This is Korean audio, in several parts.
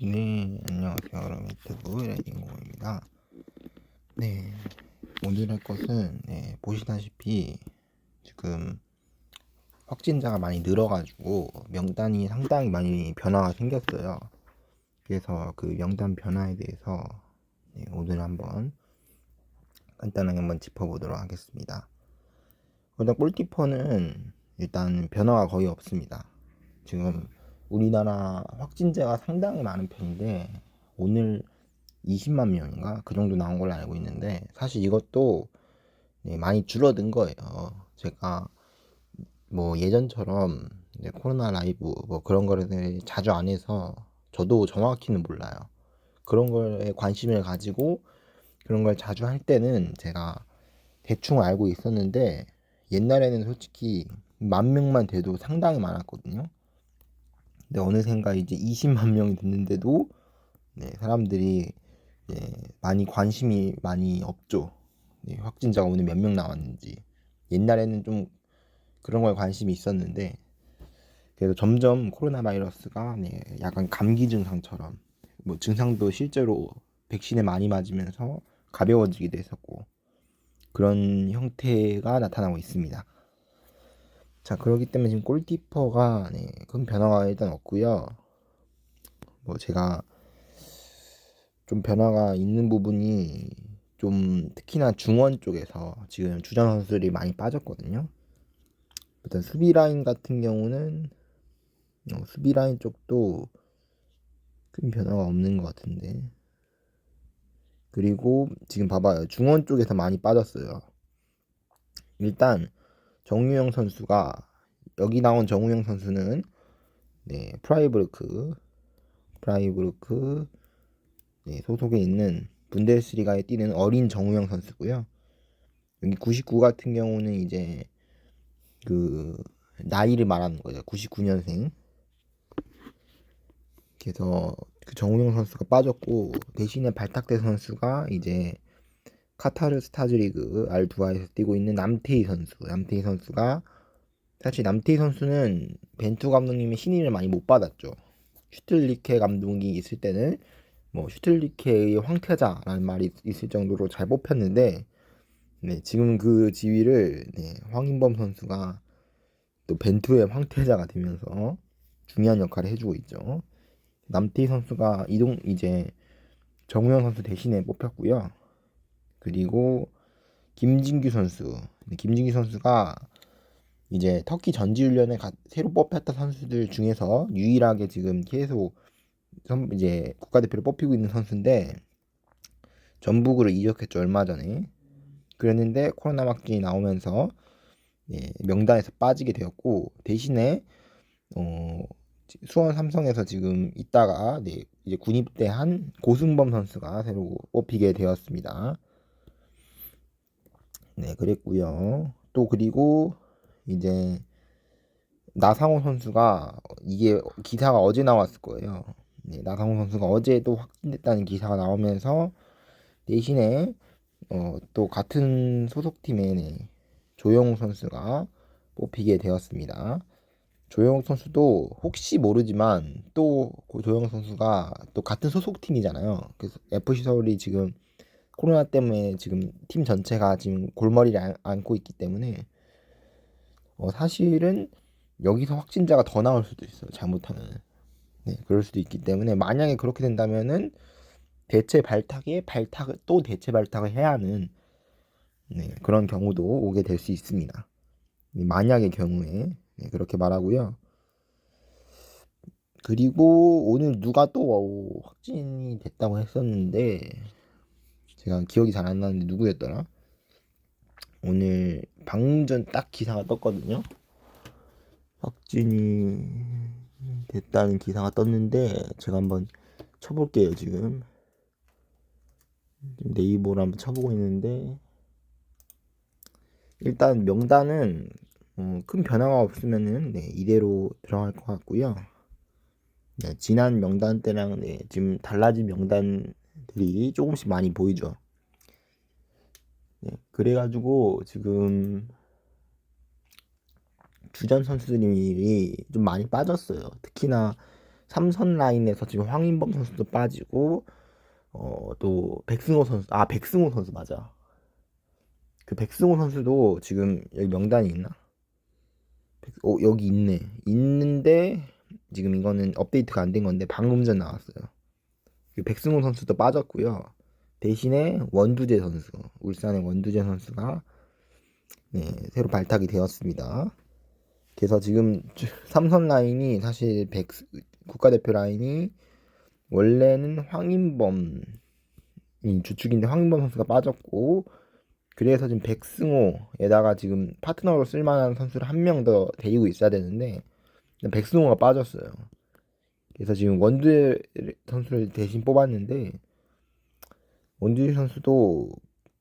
네, 안녕하세요. 여러분 유튜브 레딩공입니다. 네, 오늘 할 것은 네, 보시다시피 지금 확진자가 많이 늘어가지고 명단이 상당히 많이 변화가 생겼어요. 그래서 그 명단 변화에 대해서 네, 오늘 한번 간단하게 한번 짚어보도록 하겠습니다. 일단 꿀티퍼는 일단 변화가 거의 없습니다. 지금 우리나라 확진자가 상당히 많은 편인데 오늘 20만 명인가 그 정도 나온 걸로 알고 있는데 사실 이것도 네, 많이 줄어든 거예요. 제가 뭐 예전처럼 코로나 라이브 뭐 그런 거를 자주 안 해서 저도 정확히는 몰라요. 그런 거에 관심을 가지고 그런 걸 자주 할 때는 제가 대충 알고 있었는데 옛날에는 솔직히 만 명만 돼도 상당히 많았거든요. 근데 어느샌가 이제 20만 명이 됐는데도 네, 사람들이 네, 많이 관심이 많이 없죠. 네, 확진자가 오늘 몇 명 나왔는지. 옛날에는 좀 그런 거에 관심이 있었는데 그래서 점점 코로나 바이러스가 네, 약간 감기 증상처럼 뭐 증상도 실제로 백신을 많이 맞으면서 가벼워지기도 했었고 그런 형태가 나타나고 있습니다. 자, 그렇기 때문에 지금 골키퍼가 네, 큰 변화가 일단 없고요. 뭐 제가 좀 변화가 있는 부분이 좀 특히나 중원 쪽에서 지금 주전 선수들이 많이 빠졌거든요. 일단 수비 라인 같은 경우는 어, 수비 라인 쪽도 큰 변화가 없는 것 같은데. 그리고 지금 봐봐요. 중원 쪽에서 많이 빠졌어요. 일단 정유영 선수가 여기 나온 정우영 선수는 네, 프라이브르크 프라이브르크 네, 소속에 있는 분데스리가에 뛰는 어린 정우영 선수고요. 여기 99 같은 경우는 이제 그 나이를 말하는 거죠. 99년생. 그래서 그 정우영 선수가 빠졌고 대신에 발탁대 선수가 이제 카타르 스타즈리그 알두아에서 뛰고 있는 남태희 선수. 남태희 선수가 사실 남태희 선수는 벤투 감독님의 신임을 많이 못 받았죠. 슈틀리케 감독이 있을 때는 뭐 슈틀리케의 황태자라는 말이 있을 정도로 잘 뽑혔는데 네, 지금 그 지위를 네, 황인범 선수가 또 벤투의 황태자가 되면서 중요한 역할을 해주고 있죠. 남태희 선수가 이동 이제 정우영 선수 대신에 뽑혔고요. 그리고 김진규 선수. 김진규 선수가 이제 터키 전지훈련에 가, 새로 뽑혔던 선수들 중에서 유일하게 지금 계속 선, 이제 국가대표로 뽑히고 있는 선수인데 전북으로 이적했죠 얼마 전에 그랬는데 코로나 확진이 나오면서 예, 명단에서 빠지게 되었고 대신에 어, 수원 삼성에서 지금 있다가 네, 이제 군입대한 고승범 선수가 새로 뽑히게 되었습니다. 네, 그랬고요. 또 그리고 이제 나상호 선수가 이게 기사가 어제 나왔을 거예요. 네, 나상호 선수가 어제도 확진됐다는 기사가 나오면서 대신에 어, 또 같은 소속팀의 네, 조영우 선수가 뽑히게 되었습니다. 조영우 선수도 혹시 모르지만 또그 조영우 선수가 또 같은 소속팀이잖아요. 그래서 FC 서울이 지금 코로나 때문에 지금 팀 전체가 지금 골머리를 앓고 있기 때문에 어, 사실은 여기서 확진자가 더 나올 수도 있어요. 잘못하면. 네, 그럴 수도 있기 때문에 만약에 그렇게 된다면은 대체 발탁에 발탁을 또 대체 발탁을 해야 하는 네, 그런 경우도 오게 될 수 있습니다. 만약의 경우에 네, 그렇게 말하고요. 그리고 오늘 누가 또 확진이 됐다고 했었는데 제가 기억이 잘 안 나는데 누구였더라? 오늘 방금 전 딱 기사가 떴거든요. 확진이 됐다는 기사가 떴는데 제가 한번 쳐볼게요 지금. 네이버로 한번 쳐보고 있는데 일단 명단은 어, 큰 변화가 없으면은 네, 이대로 들어갈 것 같고요. 네, 지난 명단 때랑 네, 지금 달라진 명단 들이 조금씩 많이 보이죠. 네, 그래가지고 지금 주전 선수들이 좀 많이 빠졌어요. 특히나 삼선 라인에서 지금 황인범 선수도 빠지고 어 또 백승호 선수 아 백승호 선수 맞아 그 백승호 선수도 지금 여기 명단이 있나? 백- 어 여기 있네 있는데 지금 이거는 업데이트가 안 된 건데 방금 전 나왔어요 그 백승호 선수도 빠졌고요 대신에 원두재 선수 울산의 원두재 선수가 네, 새로 발탁이 되었습니다. 그래서 지금 삼선 라인이 사실 백 국가대표 라인이 원래는 황인범 이 주축인데 황인범 선수가 빠졌고 그래서 지금 백승호에다가 지금 파트너로 쓸만한 선수를 한 명 더 데리고 있어야 되는데 백승호가 빠졌어요. 그래서 지금 원두 선수를 대신 뽑았는데 원두 선수도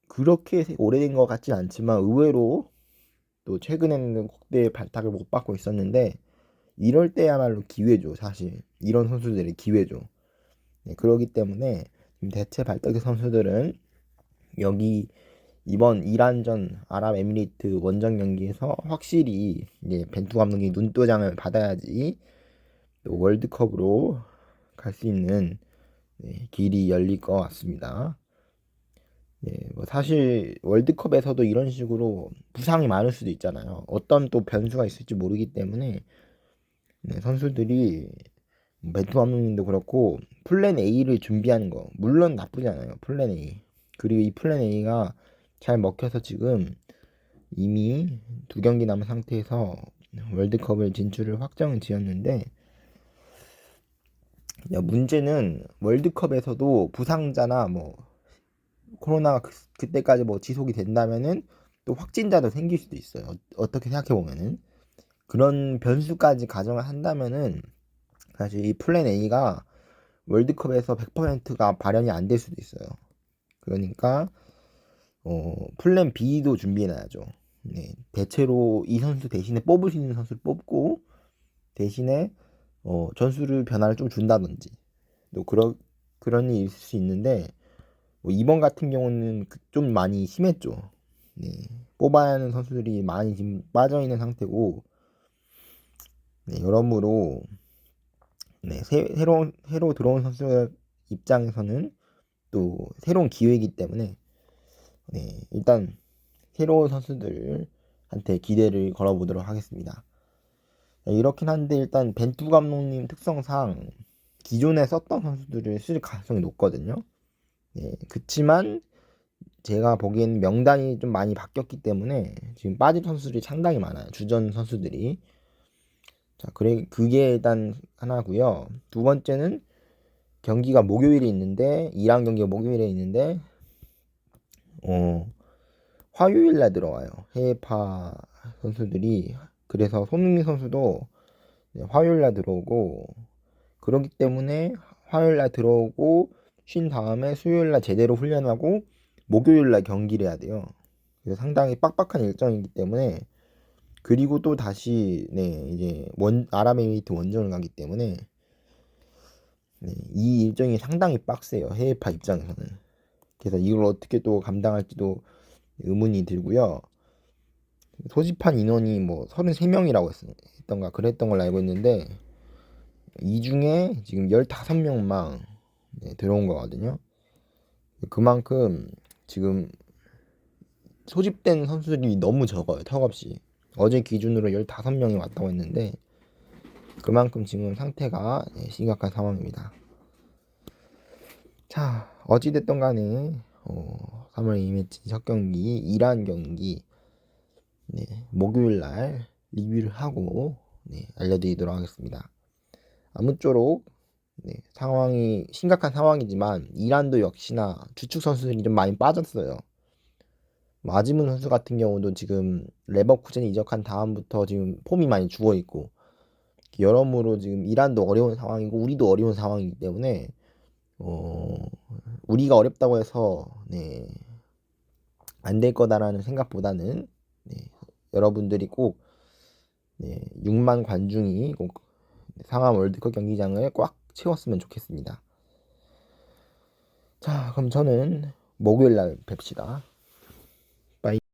그렇게 오래된 것 같진 않지만 의외로 또 최근에는 국대 발탁을 못 받고 있었는데 이럴 때야말로 기회죠 사실. 이런 선수들이 기회죠. 네, 그러기 때문에 대체 발탁의 선수들은 여기 이번 이란전 아랍에미리트 원정 경기에서 확실히 이제 벤투 감독이 눈도장을 받아야지 또 월드컵으로 갈 수 있는 네, 길이 열릴 것 같습니다. 네, 뭐 사실 월드컵에서도 이런 식으로 부상이 많을 수도 있잖아요. 어떤 또 변수가 있을지 모르기 때문에 네, 선수들이 벤투 감독님도 그렇고 플랜 A를 준비하는 거 물론 나쁘지 않아요. 플랜 A 그리고 이 플랜 A가 잘 먹혀서 지금 이미 두 경기 남은 상태에서 월드컵을 진출을 확정을 지었는데 야, 문제는 월드컵에서도 부상자나 뭐 코로나가 그, 그때까지 뭐 지속이 된다면은 또 확진자도 생길 수도 있어요. 어, 어떻게 생각해 보면은 그런 변수까지 가정을 한다면은 사실 이 플랜 A가 월드컵에서 100%가 발현이 안 될 수도 있어요. 그러니까 어, 플랜 B도 준비해 놔야죠. 네, 대체로 이 선수 대신에 뽑을 수 있는 선수를 뽑고 대신에 어, 전술을 변화를 좀 준다든지 또 그런 그런 일이 있을 수 있는데 뭐 이번 같은 경우는 그- 좀 많이 심했죠. 네, 뽑아야 하는 선수들이 많이 지금 빠져 있는 상태고 네, 여러모로 네, 새, 새로운 새로 들어온 선수 입장에서는 또 새로운 기회이기 때문에 네, 일단 새로운 선수들한테 기대를 걸어보도록 하겠습니다. 네, 이렇긴 한데 일단 벤투 감독님 특성상 기존에 썼던 선수들을 쓸 가능성이 높거든요. 네, 그치만 제가 보기에는 명단이 좀 많이 바뀌었기 때문에 지금 빠진 선수들이 상당히 많아요. 주전 선수들이. 자, 그래 그게 일단 하나고요. 두 번째는 경기가 목요일에 있는데 이란 경기가 목요일에 있는데 어 화요일 날 들어와요. 해외파 선수들이 그래서 손흥민 선수도 화요일 날 들어오고 그렇기 때문에 화요일 날 들어오고 쉰 다음에 수요일 날 제대로 훈련하고 목요일 날 경기를 해야 돼요. 그래서 상당히 빡빡한 일정이기 때문에 그리고 또 다시 네 이제 원 아랍에미리트 원정을 가기 때문에 네, 이 일정이 상당히 빡세요. 해외파 입장에서는. 그래서 이걸 어떻게 또 감당할지도 의문이 들고요 소집한 인원이 뭐 33명이라고 했던가 그랬던 걸 알고 있는데 이 중에 지금 15명만 네, 들어온 거거든요. 그만큼 지금 소집된 선수들이 너무 적어요 턱없이. 어제 기준으로 15명이 왔다고 했는데 그만큼 지금 상태가 네, 심각한 상황입니다. 자 어찌됐든 간에 어, 3월 2매치 첫 경기 이란 경기 네, 목요일 날 리뷰를 하고 네, 알려드리도록 하겠습니다. 아무쪼록 네, 상황이 심각한 상황이지만 이란도 역시나 주축 선수들이 좀 많이 빠졌어요. 마지문 선수 같은 경우도 지금 레버쿠젠 이적한 다음부터 지금 폼이 많이 죽어 있고 여러모로 지금 이란도 어려운 상황이고 우리도 어려운 상황이기 때문에 어 우리가 어렵다고 해서 네, 안 될 거다라는 생각보다는 네, 여러분들이 꼭 네, 6만 관중이 꼭 상암 월드컵 경기장을 꽉 채웠으면 좋겠습니다. 자, 그럼 저는 목요일 날 뵙시다.